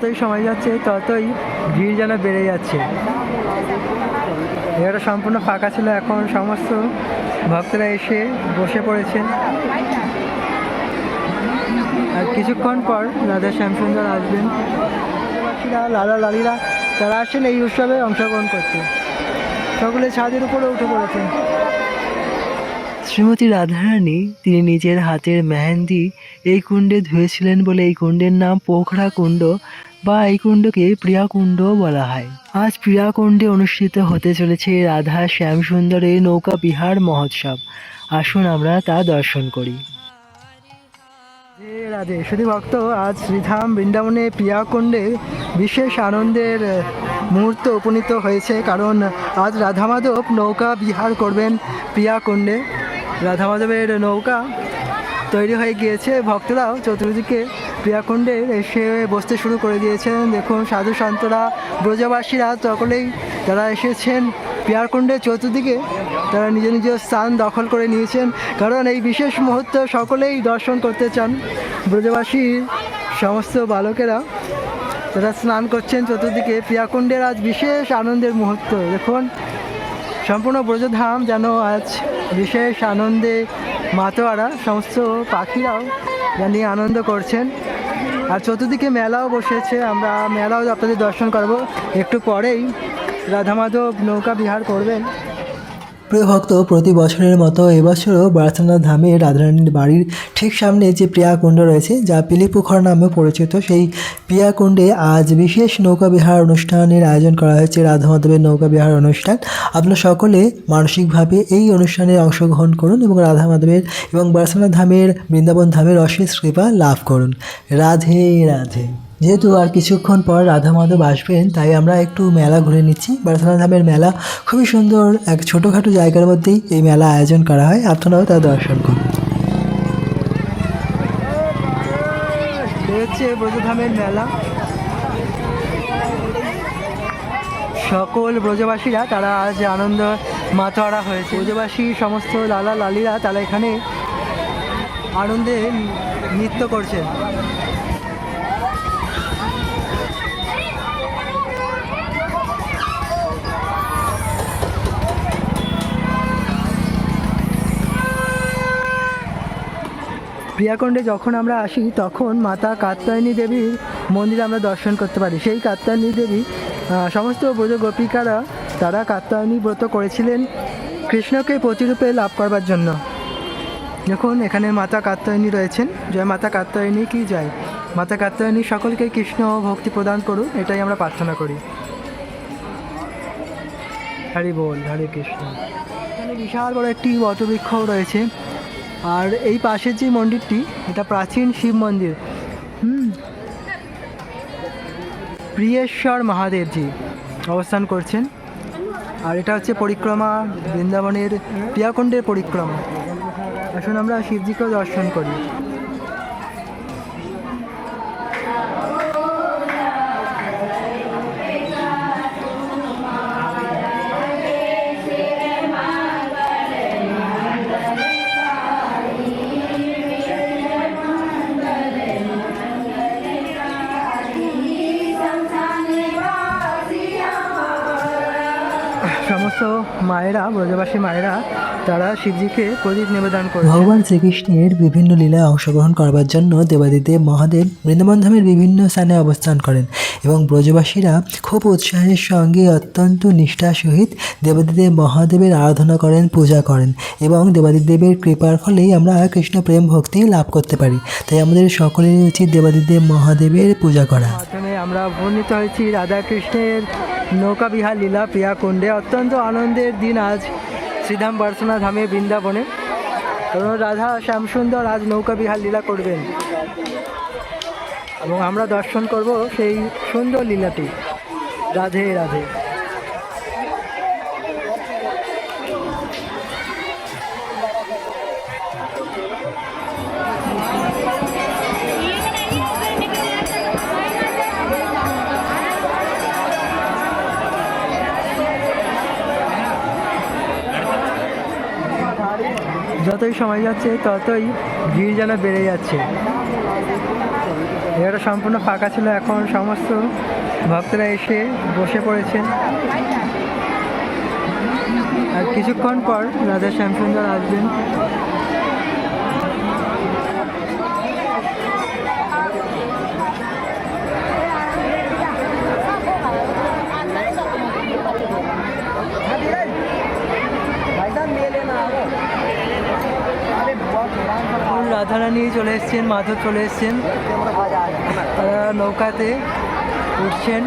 যতই সময় যাচ্ছে, ততই ভিড় যেন বেড়ে যাচ্ছে। এটা সম্পূর্ণ ফাঁকা ছিল, এখন সমস্ত ভক্তরা এসে বসে পড়েছেন। আর কিছুক্ষণ পর রাধা শ্যামসুন্দর আসবেন। লালা লালিরা তারা আসেন এই উৎসবে অংশগ্রহণ করতে। সকলে ছাদের উপরে উঠে পড়েছেন। শ্রীমতী রাধারানী, তিনি নিজের হাতের মেহেন্দি এই কুণ্ডে ধুয়েছিলেন বলে এই কুণ্ডের নাম পোখরা কুণ্ড। বা এই কুণ্ডকে প্রিয়া কুণ্ড বলা হয়। আজ প্রিয়া কুণ্ডে অনুষ্ঠিত হতে চলেছে রাধা শ্যাম সুন্দরের নৌকা বিহার মহোৎসব। আসুন আমরা তা দর্শন করি। রাধে। শুধু ভক্ত, আজ শ্রীধাম বৃন্দাবনে প্রিয়াকুণ্ডে বিশেষ আনন্দের মুহূর্ত উপনীত হয়েছে। কারণ আজ রাধা মাধব নৌকা বিহার করবেন প্রিয়াকুণ্ডে। রাধা মাধবের নৌকা তৈরি হয়ে গিয়েছে। ভক্তরাও চতুর্দিকে প্রিয়াকুণ্ডে এসে বসতে শুরু করে দিয়েছেন। দেখুন, সাধু সন্তরা, ব্রজবাসীরা সকলেই তারা এসেছেন প্রিয়াকুণ্ডের চতুর্দিকে তারা নিজ নিজ স্থান দখল করে নিয়েছেন। কারণ এই বিশেষ মুহূর্ত সকলেই দর্শন করতে চান। ব্রজবাসীর সমস্ত বালকেরা তারা স্নান করছেন চতুর্দিকে। প্রিয়াকুণ্ডের আজ বিশেষ আনন্দের মুহূর্ত। দেখুন, সম্পূর্ণ ব্রজধাম যেন আজ বিশেষ আনন্দে মাতোয়ারা, সমস্ত পাখিরাও জানিয়ে আনন্দ করছেন। আর চতুর্দিকে মেলাও বসেছে, আমরা মেলাও আপনাদের দর্শন করব। একটু পরেই রাধামাধব নৌকা বিহার করবেন। প্রিয় ভক্ত, প্রতি বছরের মতো এবছরও বার্সেলোনা ধামে রাধারানীর বাড়ির ঠিক সামনে যে প্রিয়াকুণ্ড রয়েছে, যা পিলিপুখর নামে পরিচিত, সেই প্রিয়াকুণ্ডে আজ বিশেষ নৌকা বিহার অনুষ্ঠানের আয়োজন করা হয়েছে রাধা মাধবের নৌকা বিহার অনুষ্ঠান। আপনারা সকলে মানসিকভাবে এই অনুষ্ঠানে অংশগ্রহণ করুন এবং রাধা মাধবের এবং বার্সেলোনা ধামের বৃন্দাবন ধামের অশেষ কৃপা লাভ করুন। রাধে রাধে। যেহেতু আর কিছুক্ষণ পর রাধা মাধব আসবেন, তাই আমরা একটু মেলা ঘুরে নিচ্ছি। বার্সেলোনা ধামের মেলা খুবই সুন্দর এক ছোটোখাটো জায়গার মধ্যেই এই মেলা আয়োজন করা হয়। আপনারাও তা দর্শন করুন। হচ্ছে ব্রজধামের মেলা। সকল ব্রজবাসীরা, তারা আজ আনন্দ মাতোয়ারা হয়েছে। ব্রজবাসী সমস্ত লালা লালিরা, তারা এখানে আনন্দে নৃত্য করছেন। প্রিয়াকুণ্ডে যখন আমরা আসি, তখন মাতা কাত্যায়নী দেবীর মন্দিরে আমরা দর্শন করতে পারি। সেই কাত্যায়নী দেবী সমস্ত ব্রজ গোপিকারা, তারা কাত্যায়নী ব্রত করেছিলেন কৃষ্ণকে প্রতিরূপে লাভ করবার জন্য। দেখুন, এখানে মাতা কাত্যায়নী রয়েছেন। জয় মাতা কাত্যায়নী কি জয়? মাতা কাত্যায়নী সকলকে কৃষ্ণ ভক্তি প্রদান করুন, এটাই আমরা প্রার্থনা করি। হরি বল, হরে কৃষ্ণ। এখানে বিশাল বড় একটি বটবৃক্ষও রয়েছে। আর এই পাশের যে মন্দিরটি, এটা প্রাচীন শিব মন্দির। হুম। প্রিয়েশ্বর মহাদেবজি অবস্থান করছেন। আর এটা হচ্ছে পরিক্রমা, বৃন্দাবনের প্রিয়াকুণ্ডের পরিক্রমা। আসুন আমরা শিবজিকেও দর্শন করি। মায়েরা ব্রজবাসী মায়েরা তারা শিবজিকে প্রদীপ নিবেদন করে ভগবান শ্রীকৃষ্ণের বিভিন্ন লীলায় অংশগ্রহণ করবার জন্য দেবাদিদেব মহাদেব বৃন্দাবন ধামের বিভিন্ন স্থানে অবস্থান করেন এবং ব্রজবাসীরা খুব উৎসাহের সঙ্গে অত্যন্ত নিষ্ঠার সহিত দেবাদিদেব মহাদেবের আরাধনা করেন পূজা করেন এবং দেবাদিদেবের কৃপার ফলেই আমরা কৃষ্ণ প্রেম ভক্তি লাভ করতে পারি। তাই আমাদের সকলেরই উচিত দেবাদিদেব মহাদেবের পূজা করা। আমরা বর্ণিত হয়েছি রাধা কৃষ্ণের নৌকা বিহার লীলা প্রিয়া কুণ্ডে অত্যন্ত আনন্দের দিন আজ শ্রীধাম বার্সনা ধামে বৃন্দাবনে। কারণ রাধা শ্যামসুন্দর আজ নৌকা বিহার লীলা করবেন। এবং আমরা দর্শন করব সেই সুন্দর লীলাটি। রাধে রাধে। যতই সময় যাচ্ছে, ততই ভিড় যেন বেড়ে যাচ্ছে। এটা সম্পূর্ণ ফাঁকা ছিল, এখন সমস্ত ভক্তরা এসে বসে পড়েছেন। আর কিছুক্ষণ পর রাজা শ্যামসুন্দর আসবেন এখন রাধারানী চলে এসছেন মাধব চলে এসছেন। নৌকাতে উঠছেন।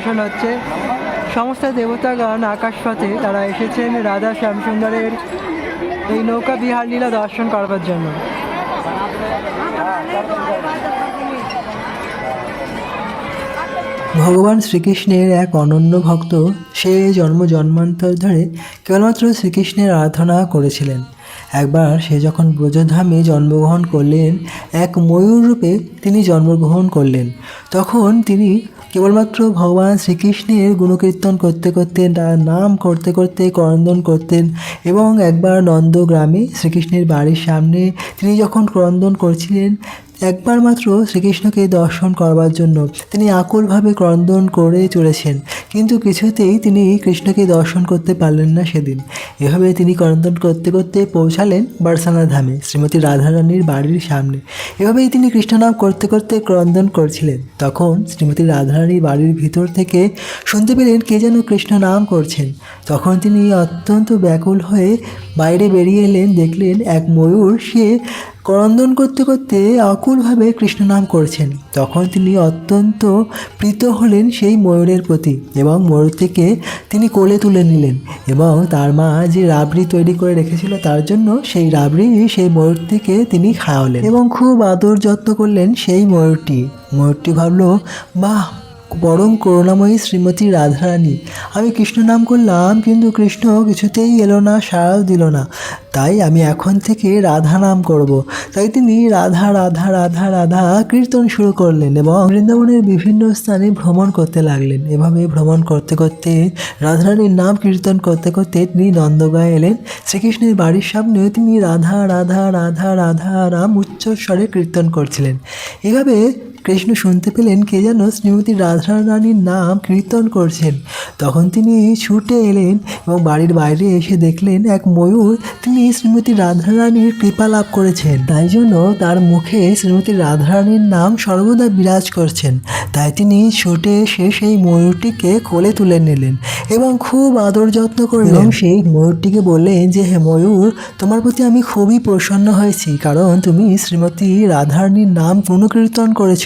বর্ষণ হচ্ছে। সমস্ত দেবতাগণ আকাশপথে তারা এসেছেন রাধা শ্যামসুন্দরের এই নৌকা বিহার লীলা দর্শন করবার জন্য। ভগবান শ্রীকৃষ্ণের এক অনন্য ভক্ত, সে জন্ম জন্মান্তর ধরে কেবলমাত্র শ্রীকৃষ্ণের আরাধনা করেছিলেন। একবার সে যখন ব্রজধামে জন্মগ্রহণ করলেন, এক ময়ূর রূপে তিনি জন্মগ্রহণ করলেন। তখন তিনি কেবলমাত্র ভগবান শ্রীকৃষ্ণের গুণকীর্তন করতে করতে তার নাম করতে করতে করন্দন করতেন এবং একবার নন্দ গ্রামে শ্রীকৃষ্ণের বাড়ির সামনে তিনি যখন ক্রন্দন করছিলেন একবার মাত্র শ্রীকৃষ্ণকে দর্শন করবার জন্য তিনি আকুলভাবে ক্রন্দন করে চলেছেন, কিন্তু কিছুতেই তিনি কৃষ্ণকে দর্শন করতে পারলেন না সেদিন। এভাবে তিনি ক্রন্দন করতে করতে পৌঁছালেন বারসানা ধামে, শ্রীমতী রাধারানীর বাড়ির সামনে। এভাবেই তিনি কৃষ্ণনাম করতে করতে ক্রন্দন করছিলেন। তখন শ্রীমতী রাধারানীর বাড়ির ভিতর থেকে শুনতে পেলেন কে যেন কৃষ্ণ নাম করছেন। তখন তিনি অত্যন্ত ব্যাকুল হয়ে বাইরে বেরিয়ে এলেন, দেখলেন এক ময়ূর সে ক্রন্দন করতে করতে আকুলভাবে কৃষ্ণ নাম করছেন। তখন তিনি অত্যন্ত প্রীত হলেন সেই ময়ূরের প্রতি এবং ময়ূর থেকে তিনি কোলে তুলে নিলেন এবং তার মা যে রাবড়ি তৈরি করে রেখেছিল তার জন্য সেই রাবড়ি সেই ময়ূর থেকে তিনি খাওয়ালেন এবং খুব আদর যত্ন করলেন সেই ময়ূরটি। ময়ূরটি ভাবলো, বাহ পরম করুণাময়ী শ্রীমতী রাধারানী। আমি কৃষ্ণ নাম করলাম, কিন্তু কৃষ্ণ কিছুতেই এলো না সাড়াও দিল না। তাই আমি এখন থেকে রাধা নাম করব। তাই তিনি রাধা রাধা রাধা রাধা কীর্তন শুরু করলেন এবং বৃন্দাবনের বিভিন্ন স্থানে ভ্রমণ করতে লাগলেন। এভাবে ভ্রমণ করতে করতে, রাধারানীর নাম কীর্তন করতে করতে তিনি নন্দগায় এলেন। শ্রীকৃষ্ণের বাড়ির সামনে তিনি রাধা রাধা রাধা রাধা, রাম উচ্চস্বরে কীর্তন করছিলেন। এভাবে কৃষ্ণ শুনতে পেলেন কে যেন শ্রীমতী রাধারানীর নাম কীর্তন করছেন। তখন তিনি ছুটে এলেন এবং বাড়ির বাইরে এসে দেখলেন এক ময়ূর তিনি শ্রীমতী রাধারানীর কৃপা লাভ করেছেন। তাই জন্য তার মুখে শ্রীমতী রাধারানীর নাম সর্বদা বিরাজ করছেন। তাই তিনি ছুটে এসে সেই ময়ূরটিকে কোলে তুলে নিলেন এবং খুব আদর যত্ন করলেন। সেই ময়ূরটিকে বললেন যে হে ময়ূর তোমার প্রতি আমি খুবই প্রসন্ন হয়েছি কারণ তুমি শ্রীমতী রাধারানীর নাম পুনঃকীর্তন করেছ।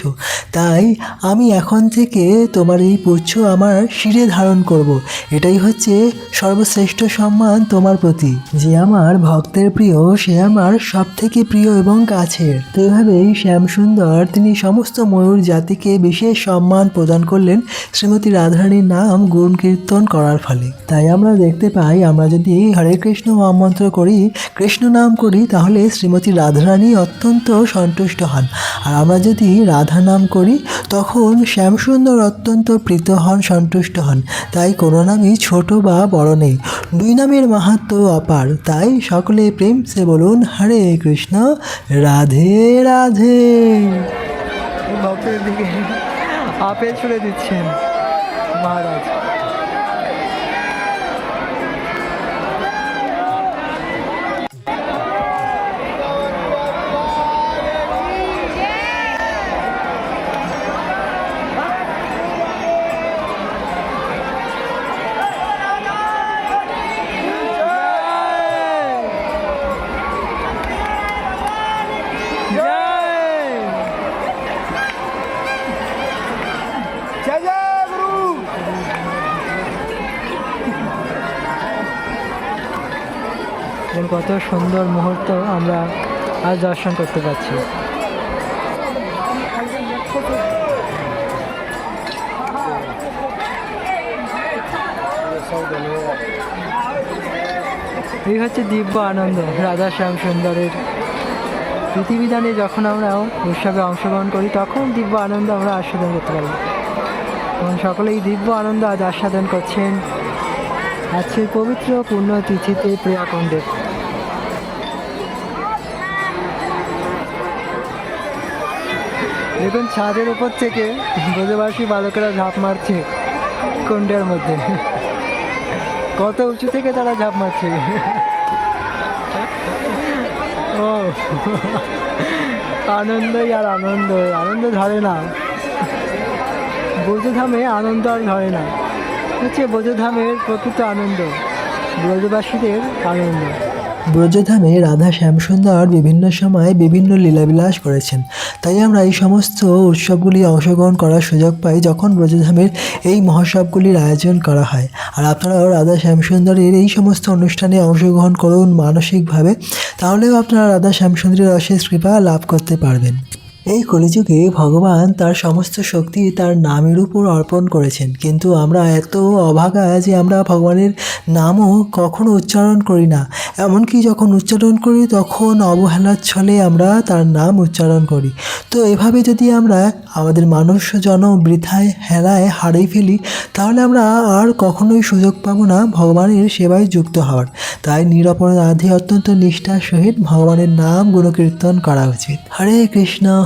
তাই আমি এখন থেকে তোমার এই পুচ্ছ আমার শিরে ধারণ করব। এটাই হচ্ছে সর্বশ্রেষ্ঠ সম্মান তোমার প্রতি। যে আমার ভক্তের প্রিয়, সে আমার সব থেকে প্রিয় এবং কাছের। তো এভাবেই শ্যামসুন্দর তিনি সমস্ত ময়ূর জাতিকে বিশেষ সম্মান প্রদান করলেন শ্রীমতী রাধারানীর নাম গুণ কীর্তন করার ফলে। তাই আমরা দেখতে পাই, আমরা যদি হরে কৃষ্ণ মহামন্ত্র করি, কৃষ্ণ নাম করি, তাহলে শ্রীমতী রাধারানী অত্যন্ত সন্তুষ্ট হন। আর আমরা যদি রাধা নাম করি, তখন শ্যামসুন্দর অত্যন্ত প্রীত হন, সন্তুষ্ট হন। তাই কোনো নামই ছোট বা বড় নেই। দুই নামের মাহাত্ম অপার। তাই সকলে প্রেম সে বলুন, হরে কৃষ্ণ, রাধে রাধে। আপেল ছুড়ে দিচ্ছেন। মহারাজ। কত সুন্দর মুহূর্ত আমরা আজ দর্শন করতে পারছি এই হচ্ছে দিব্য আনন্দ, রাধা শ্যাম সুন্দরের। পৃথিবীদানে যখন আমরা উৎসবে অংশগ্রহণ করি, তখন দিব্য আনন্দ আমরা আস্বাদন করতে পারি। এবং সকলেই দিব্য আনন্দ আজ আস্বাদন করছেন। আজকের পবিত্র পূর্ণ তিথিতে প্রিয়াকুণ্ডের দেখুন, ছাদের উপর থেকে ব্রজবাসী বালকেরা ঝাঁপ মারছে কুণ্ডের মধ্যে। কত উঁচু থেকে তারা ঝাঁপ মারছে? ও, আনন্দই আর আনন্দ আনন্দ ধরে না। বোঝধামে আনন্দ আর ধরে না। হচ্ছে বোঝধামের প্রকৃত আনন্দ, ব্রজবাসীদের আনন্দ। ব্রজধামে রাধা শ্যামসুন্দর বিভিন্ন সময় বিভিন্ন লীলাবিলাস করেছেন। তাই আমরা এই সমস্ত উৎসবগুলি অংশগ্রহণ করার সুযোগ পাই যখন ব্রজধামের এই মহোৎসবগুলির আয়োজন করা হয়। আর আপনারাও রাধা শ্যামসুন্দরের এই সমস্ত অনুষ্ঠানে অংশগ্রহণ করুন মানসিকভাবে, তাহলেও আপনারা রাধা শ্যামসুন্দরের অশেষ কৃপা লাভ করতে পারবেন। এই কলিযুগে ভগবান তার সমস্ত শক্তি তার নামের উপর অর্পণ করেছেন। কিন্তু আমরা এত অভাগা যে আমরা ভগবানের নামও কখনো উচ্চারণ করি না। এমনকি যখন উচ্চারণ করি, তখন অবহেলার ছলে আমরা তার নাম উচ্চারণ করি। তো এভাবে যদি আমরা আমাদের মানুষ জন বৃথায় হেলায় হারিয়ে ফেলি, তাহলে আমরা আর কখনোই সুযোগ পাবো না ভগবানের সেবায় যুক্ত হওয়ার। তাই নিরপরাধে অত্যন্ত নিষ্ঠার সহিত ভগবানের নাম গুণকীর্তন করা উচিত। হরে কৃষ্ণ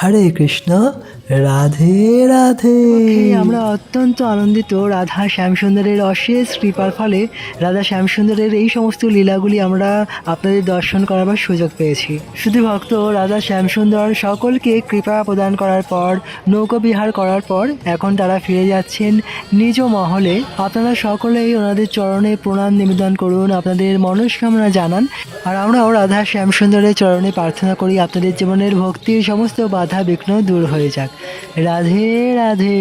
হরে কৃষ্ণ, রাধে রাধে। আমরা অত্যন্ত আনন্দিত রাধা শ্যামসুন্দরের অশেষ কৃপার ফলে রাধা শ্যামসুন্দরের এই সমস্ত লীলাগুলি আমরা আপনাদের দর্শন করাবার সুযোগ পেয়েছি। শুধু ভক্ত রাধা শ্যামসুন্দর সকলকে কৃপা প্রদান করার পর নৌকবিহার করার পর, এখন তারা ফিরে যাচ্ছেন নিজ মহলে। আপনারা সকলেই ওনাদের চরণে প্রণাম নিবেদন করুন, আপনাদের মনস্কামনা জানান। আর আমরাও রাধা শ্যামসুন্দরের চরণে প্রার্থনা করি, আপনাদের জীবনের ভক্তির সমস্ত বাধা বিঘ্ন দূর হয়ে যাক। রাধে রাধে।